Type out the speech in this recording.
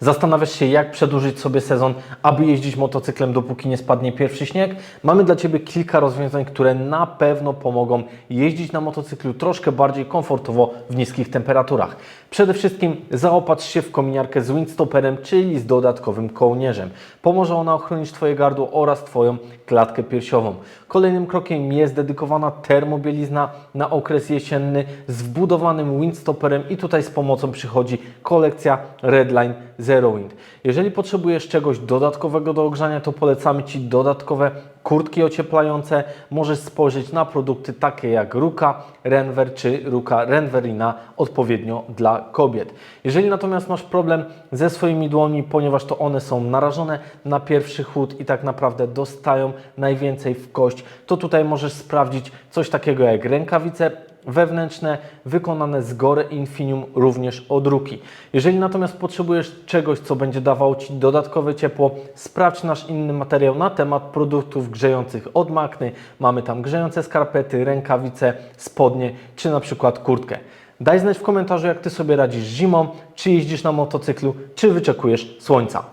Zastanawiasz się, jak przedłużyć sobie sezon, aby jeździć motocyklem, dopóki nie spadnie pierwszy śnieg? Mamy dla Ciebie kilka rozwiązań, które na pewno pomogą jeździć na motocyklu troszkę bardziej komfortowo w niskich temperaturach. Przede wszystkim zaopatrz się w kominiarkę z windstopperem, czyli z dodatkowym kołnierzem. Pomoże ona ochronić Twoje gardło oraz Twoją klatkę piersiową. Kolejnym krokiem jest dedykowana termobielizna na okres jesienny z wbudowanym windstopperem i tutaj z pomocą przychodzi kolekcja Redline Zero Wind. Jeżeli potrzebujesz czegoś dodatkowego do ogrzania, to polecamy Ci dodatkowe kurtki ocieplające. Możesz spojrzeć na produkty takie jak Ruka Renver czy Ruka Renverina odpowiednio dla kobiet. Jeżeli natomiast masz problem ze swoimi dłońmi, ponieważ to one są narażone na pierwszy chłód i tak naprawdę dostają najwięcej w kość, to tutaj możesz sprawdzić coś takiego jak rękawice wewnętrzne wykonane z Gore Infinium również od Ruki. Jeżeli natomiast potrzebujesz czegoś, co będzie dawało Ci dodatkowe ciepło, sprawdź nasz inny materiał na temat produktów grzejących od Makny. Mamy tam grzejące skarpety, rękawice, spodnie czy na przykład kurtkę. Daj znać w komentarzu, jak Ty sobie radzisz zimą, czy jeździsz na motocyklu, czy wyczekujesz słońca.